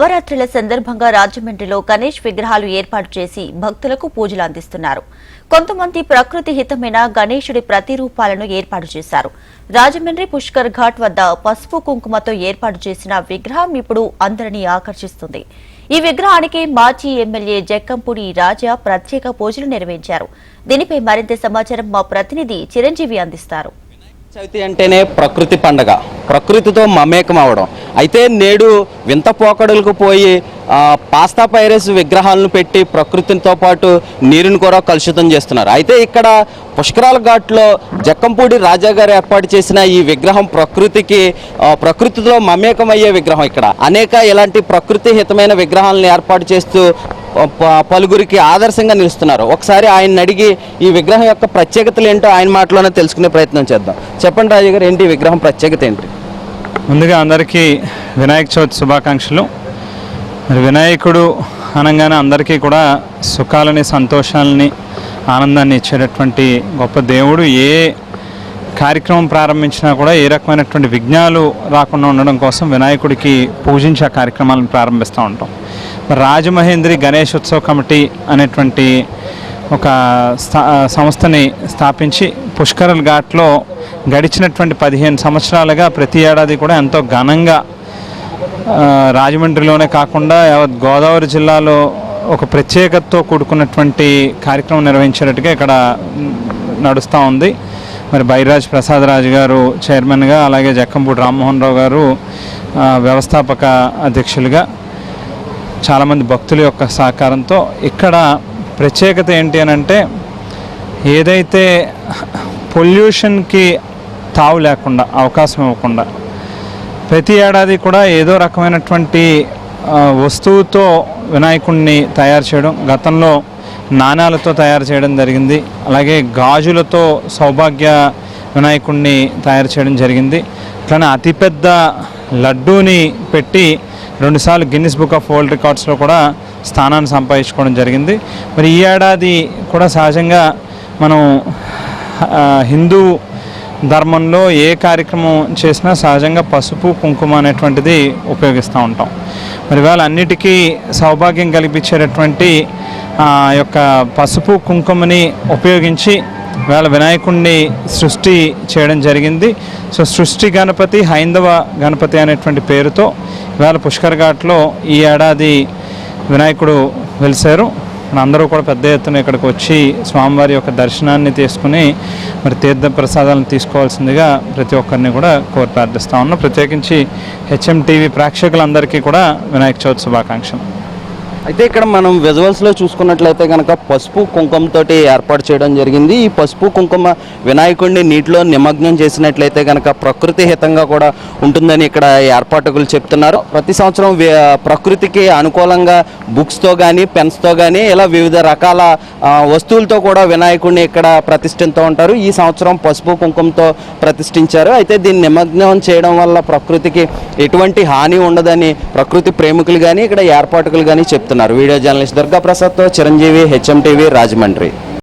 నవరాత్రుల సందర్భంగా రాజమండ్రిలో గణేష్ విగ్రహాలు ఏర్పాటు చేసి భక్తులకు పూజలు అందిస్తున్నారు. కొంతమంది ప్రకృతి హితమైన గణేశుడి ప్రతిరూపాలను ఏర్పాటు చేశారు. రాజమండ్రి పుష్కర్ ఘాట్ వద్ద పసుపు కుంకుమతో ఏర్పాటు చేసిన విగ్రహం ఇప్పుడు అందరినీ ఆకర్షిస్తుంది. ఈ విగ్రహానికి మాజీ ఎమ్మెల్యే జక్కంపూడి రాజా ప్రత్యేక పూజలు నిర్వహించారు. దీనిపై మరింత సమాచారం మా ప్రతినిధి చిరంజీవి అందిస్తారు. చవితి అంటేనే ప్రకృతి పండగ. ప్రకృతితో మమేకం అవడం అయితే నేడు వింత పోకడలకు పోయి పాస్తా పైరస్ విగ్రహాలను పెట్టి ప్రకృతితో పాటు నీరుని కూడా కలుషితం చేస్తున్నారు. అయితే ఇక్కడ పుష్కరాల ఘాట్లో జక్కంపూడి రాజా గారు ఏర్పాటు చేసిన ఈ విగ్రహం ప్రకృతికి ప్రకృతితో మమేకం అయ్యే విగ్రహం ఇక్కడ. అనేక ఇలాంటి ప్రకృతి హితమైన విగ్రహాలను ఏర్పాటు చేస్తూ పలుగురికి పలువురికి ఆదర్శంగా నిలుస్తున్నారు. ఒకసారి ఆయన అడిగి ఈ విగ్రహం యొక్క ప్రత్యేకతలు ఏంటో ఆయన మాటలోనే తెలుసుకునే ప్రయత్నం చేద్దాం. చెప్పండి రాజు గారు ఏంటి ఈ విగ్రహం ప్రత్యేకత ఏంటి? ముందుగా అందరికీ వినాయక చవితి శుభాకాంక్షలు. మరి వినాయకుడు అనగానే అందరికీ కూడా సుఖాలని సంతోషాలని ఆనందాన్ని ఇచ్చేటటువంటి గొప్ప దేవుడు. ఏ కార్యక్రమం ప్రారంభించినా కూడా ఏ రకమైనటువంటి విఘ్నాలు రాకుండా ఉండడం కోసం వినాయకుడికి పూజించే ఆ కార్యక్రమాలను ప్రారంభిస్తూ ఉంటాం. రాజమహేంద్రి గణేష్ ఉత్సవ కమిటీ అనేటువంటి ఒక స్థా సంస్థని స్థాపించి పుష్కరల్ ఘాట్లో గడిచినటువంటి పదిహేను సంవత్సరాలుగా ప్రతి ఏడాది కూడా ఎంతో ఘనంగా రాజమండ్రిలోనే కాకుండా యావత్ గోదావరి జిల్లాలో ఒక ప్రత్యేకతతో కూడుకున్నటువంటి కార్యక్రమం నిర్వహించేటట్టుగా ఇక్కడ నడుస్తూ ఉంది. మరి బైరాజ్ ప్రసాద్ రాజు గారు చైర్మన్గా అలాగే జక్కంపూడి రామ్మోహన్ రావు గారు వ్యవస్థాపక అధ్యక్షులుగా చాలామంది భక్తుల యొక్క సహకారంతో ఇక్కడ ప్రత్యేకత ఏంటి అని అంటే ఏదైతే పొల్యూషన్కి తావు లేకుండా అవకాశం ఇవ్వకుండా ప్రతి ఏడాది కూడా ఏదో రకమైనటువంటి వస్తువుతో వినాయకుడిని తయారు చేయడం గతంలో నాణాలతో తయారు చేయడం జరిగింది. అలాగే గాజులతో సౌభాగ్య వినాయకుడిని తయారు చేయడం జరిగింది. అట్లనే అతిపెద్ద లడ్డూని పెట్టి రెండుసార్లు గిన్నిస్ బుక్ ఆఫ్ వరల్డ్ రికార్డ్స్లో కూడా స్థానాన్ని సంపాదించుకోవడం జరిగింది. మరి ఈ ఏడాది కూడా సహజంగా మనం హిందూ ధర్మంలో ఏ కార్యక్రమం చేసినా సహజంగా పసుపు కుంకుమ అనేటువంటిది ఉపయోగిస్తూ ఉంటాం. మరి వేళ అన్నిటికీ సౌభాగ్యం కల్పించేటటువంటి ఆ యొక్క పసుపు కుంకుమని ఉపయోగించి వేళ వినాయకుడిని సృష్టి చేయడం జరిగింది. సో సృష్టి గణపతి హైందవ గణపతి అనేటువంటి పేరుతో వేళ పుష్కర్ ఘాట్లో ఈ ఏడాది వినాయకుడు వెలిశారు మన అందరూ కూడా పెద్ద ఎత్తున ఇక్కడికి వచ్చి స్వామివారి యొక్క దర్శనాన్ని తీసుకుని మరి తీర్థ ప్రసాదాలను తీసుకోవాల్సిందిగా ప్రతి ఒక్కరిని కూడా కోరి ప్రార్థిస్తా ఉన్నాం. ప్రత్యేకించి హెచ్ఎం టీవీ ప్రేక్షకులందరికీ కూడా వినాయక చవితి శుభాకాంక్షలు. అయితే ఇక్కడ మనం విజువల్స్లో చూసుకున్నట్లయితే కనుక పసుపు కుంకుమతోటి ఏర్పాటు చేయడం జరిగింది. ఈ పసుపు కుంకుమ వినాయకుడిని నీటిలో నిమగ్నం చేసినట్లయితే కనుక ప్రకృతి హితంగా కూడా ఉంటుందని ఇక్కడ ఏర్పాటుకులు చెప్తున్నారు. ప్రతి సంవత్సరం ప్రకృతికి అనుకూలంగా బుక్స్తో కానీ పెన్స్తో కానీ ఇలా వివిధ రకాల వస్తువులతో కూడా వినాయకుడిని ఇక్కడ ప్రతిష్ఠిస్తూ ఉంటారు. ఈ సంవత్సరం పసుపు కుంకుమతో ప్రతిష్ఠించారు. అయితే దీన్ని నిమగ్నం చేయడం వల్ల ప్రకృతికి ఎటువంటి హాని ఉండదని ప్రకృతి ప్రేమికులు కానీ ఇక్కడ ఏర్పాటుకులు కానీ చెప్తున్నారు. వీడియో జర్నలిస్ట్ దుర్గా ప్రసాద్తో చిరంజీవి హెచ్ఎం టీవీ రాజమండ్రి.